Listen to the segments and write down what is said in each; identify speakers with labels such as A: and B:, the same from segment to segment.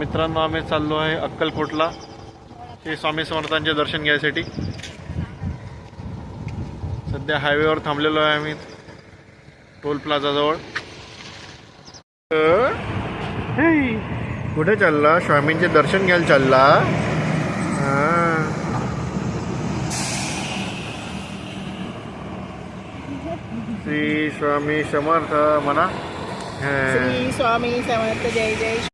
A: तर मित्रांनो आम्ही चाललो आहे अक्कलकोटला. श्री स्वामी समर्थांचे दर्शन घ्यायसाठी. सध्या हायवेवर थांबलेलो आहे आम्ही टोल प्लाझाजवळ हे, कुठे चालला? स्वामींचे दर्शन घ्यायला चालला? हा. श्री स्वामी समर्थ म्हणा. हा.
B: श्री स्वामी समर्थ जय जय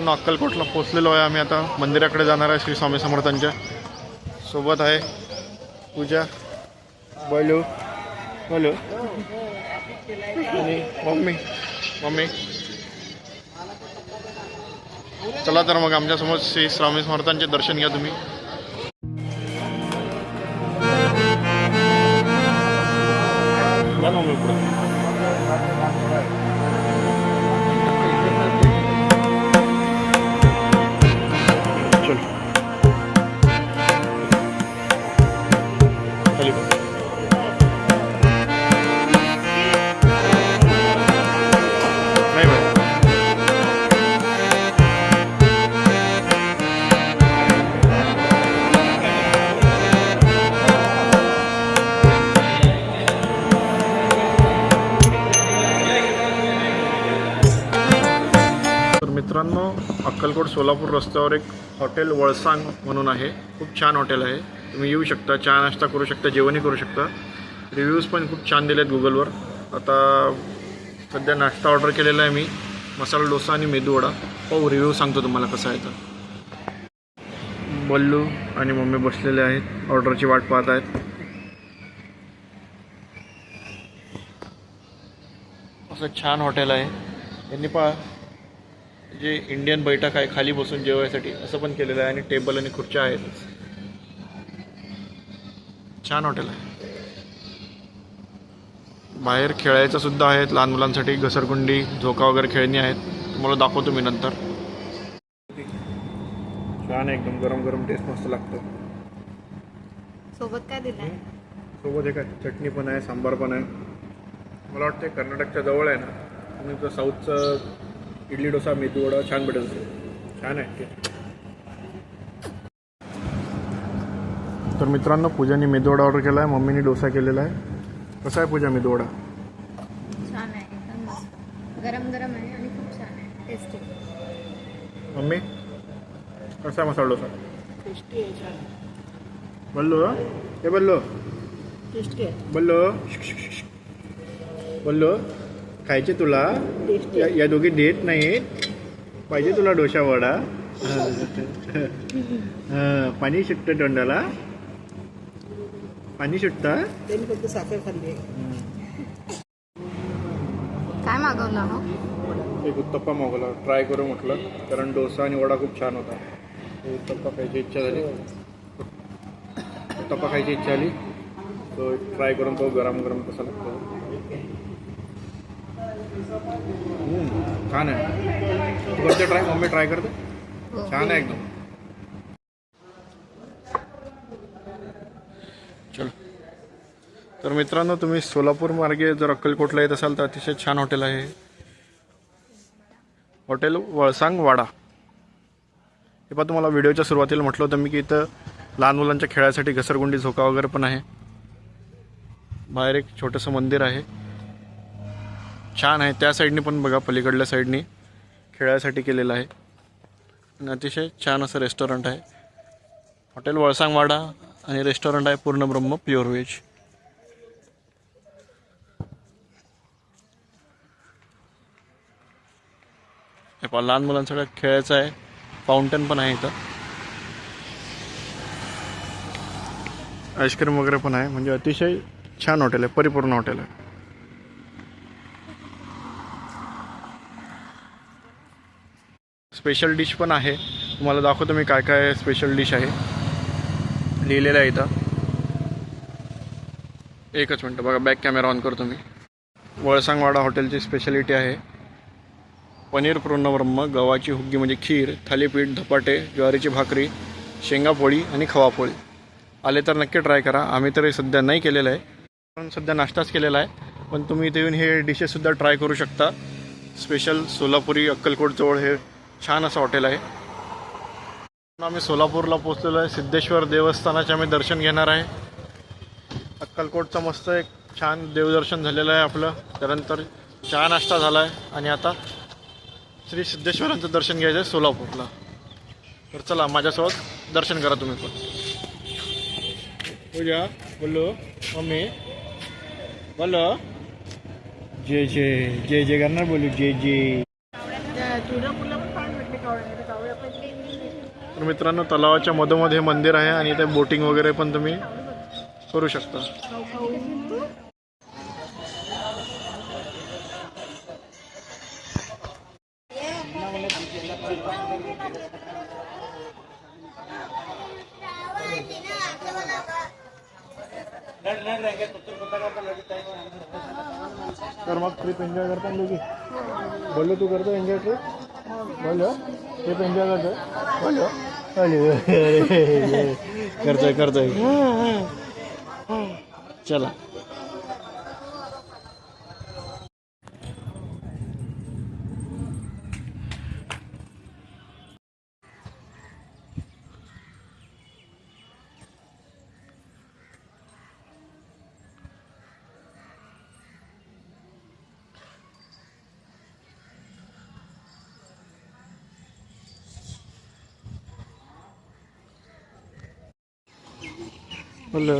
A: मित्रांनो अक्कलकोटला पोचलेलो आहे. आम्ही आता मंदिराकडे जाणार आहे श्री स्वामी समर्थांच्या. सोबत आहे पूजा बलू बलू आणि मम्मी मम्मी. चला तर मग आमच्यासमोर श्री स्वामी समर्थांचे दर्शन घ्या तुम्ही. मम्मी पुढे. अक्कलकोट सोलापूर रस्त्यावर एक हॉटेल वळसांग म्हणून आहे. खूप छान हॉटेल आहे. तुम्ही येऊ शकता चहा नाश्ता करू शकता जेवणही करू शकता. रिव्ह्यूज पण खूप छान दिले आहेत गुगलवर आता सध्या नाश्ता ऑर्डर केलेला आहे मी. मसाला डोसा आणि मेदू वडा. हो रिव्ह्यू सांगतो तुम्हाला कसा आहे तर. बल्लू आणि मम्मी बसलेले आहेत. ऑर्डरची वाट पाहत आहेत. असं छान हॉटेल आहे. यांनी पहा जे इंडियन बैठक आहे खाली बसून जेवायसाठी असं पण केलेलं आहे आणि टेबल आणि खुर्च्या आहेत. छान हॉटेल आहे. बाहेर खेळायचं सुद्धा आहेत लहान मुलांसाठी घसरगुंडी झोका वगैरे खेळणी आहेत. तुम्हाला दाखवतो मी नंतर. छान आहे एकदम गरम गरम टेस्ट मस्त लागतं.
B: सोबत काय दिलाय?
A: सोबत एक आहे चटणी पण आहे सांबार पण आहे. मला वाटतं कर्नाटकच्या जवळ आहे ना. आणि तर साऊथचं इडली डोसा मेदू वडा छान भेटत असेल. छान आहे तर मित्रांनो पूजाने मेदू वडा ऑर्डर केला आहे मम्मीने डोसा केलेला आहे. कसा आहे पूजा मेदू वडा?
B: छान आहे एकदम मस्त. गरम गरम आहे आणि खूप छान आहे. टेस्टी
A: मम्मी कसा आहे मसाला डोसा?
B: टेस्टी आहे छान
A: बल्लो हे? बल्लो.
B: टेस्टी आहे.
A: बल्लो बल्लो खायचे तुला? या, या दोघी देत नाहीत पाहिजे तुला डोशा वडा. हं, पाणी सुटतं तोंडाला? पाणी सुटतं?
B: त्यांनी फक्त साखर खाल्ली. काय मागवलं हो?
A: एक उत्तप्पा मागवला. ट्राय करू म्हटलं. कारण डोसा आणि वडा खूप छान होता. तो उत्तप्पा खायची इच्छा झाली. उत्तप्पा खायची इच्छा झाली. तो ट्राय करून तो गरम गरम कसा लागतो. छान आहे. तू करते ट्राय मम्मी ट्राय करते. छान आहे एकदम. चलो. तर मित्रांनो तुम्ही सोलापूर मार्गे जर अक्कलकोटला येत असाल तर अतिशय छान हॉटेल आहे. हॉटेल वळसांग वाडा. हे पहा तुम्हाला व्हिडिओच्या सुरुवातीला म्हटलं होतं मी की इथं लहान मुलांच्या खेळासाठी घसरगुंडी झोका वगैरे पण आहे. बाहेर एक छोटंसं मंदिर आहे. छान आहे. त्या साईडनी पण बघा पलीकडल्या साईडनी खेळायसाठी केलेलं आहे. आणि अतिशय छान असं रेस्टॉरंट आहे. हॉटेल वळसांगवाडा आणि रेस्टॉरंट आहे पूर्ण ब्रह्म प्युअर व्हेज हे पहा लहान मुलांसाठी खेळायचं आहे. फाउंटन पण आहे इथं. आईस्क्रीम वगैरे पण आहे. म्हणजे अतिशय छान हॉटेल आहे परिपूर्ण हॉटेल आहे. स्पेशल डिश पण आहे. तुम्हाला दाखवतो मी काय काय स्पेशल डिश आहे. लिहिलेलं आहे इथं. एकच मिनटं बघा बॅक कॅमेरा ऑन करतो मी. वळसांगवाडा हॉटेलची स्पेशालिटी आहे. पनीर पूर्णब्रह्म गव्हाची हुग्गी म्हणजे खीर थालीपीठ धपाटे ज्वारीची भाकरी शेंगापोळी आणि खवापोळी आले तर नक्की ट्राय करा. आम्ही तरी सध्या नाही केलेलं आहे. पण सध्या नाश्ताच केलेला आहे. पण तुम्ही इथे येऊन हे डिशेससुद्धा ट्राय करू शकता. स्पेशल सोलापुरी अक्कलकोटजवळ हे छान असं हॉटेल आहे. आम्ही सोलापूरला पोचलेलो आहे. सिद्धेश्वर देवस्थानाचे आम्ही दर्शन घेणार आहे. अक्कलकोटचं मस्त एक छान देवदर्शन झालेलं आहे आपलं. त्यानंतर चहा नाश्ता झाला आहे आणि आता श्री सिद्धेश्वरांचं दर्शन घ्यायचं आहे सोलापूरला. तर चला माझ्यासोबत दर्शन करा तुम्ही पण. पूजा बोलो मम्मी. बोलो जय जय जय जय करणार बोलू? जय जय. तर मित्रांनो तलावाच्या मधोमध हे मंदिर आहे आणि इथे बोटिंग वगैरे पण तुम्ही करू शकता. तर मग ट्रिप एन्जॉय करता लोकी बोललो तू करतो एन्जॉय ट्रिप बोलो ते एन्जॉय करतो बोलो करतोय करतोय. चला. बोल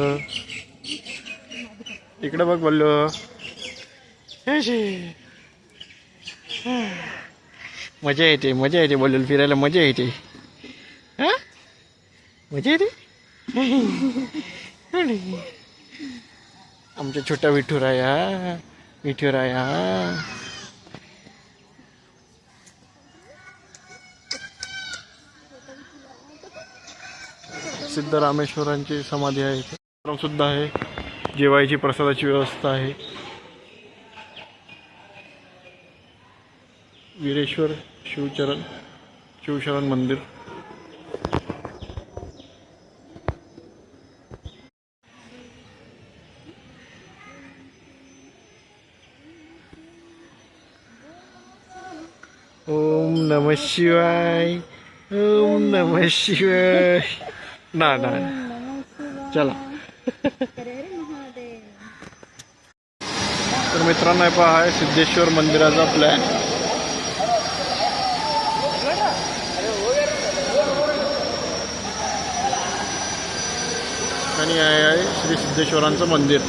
A: इकडे बघ बोललो. मजा येते मजा येते बोललो फिरायला मजा येते. हा? मजा येते? आमच्या छोट्या विठुराया विठुराया. सिद्धरामेश्वरांची समाधी आहे इथे. सुद्धा आहे. जेवायची प्रसादाची व्यवस्था आहे. वीरेश्वर शिवचरण शिवशरण मंदिर. ओम नम शिवाय ओम नम शिवाय. ना ना चला. तर मित्रांनो पहा आहे सिद्धेश्वर मंदिराचा प्लॅन आणि आहे श्री सिद्धेश्वरांचं मंदिर.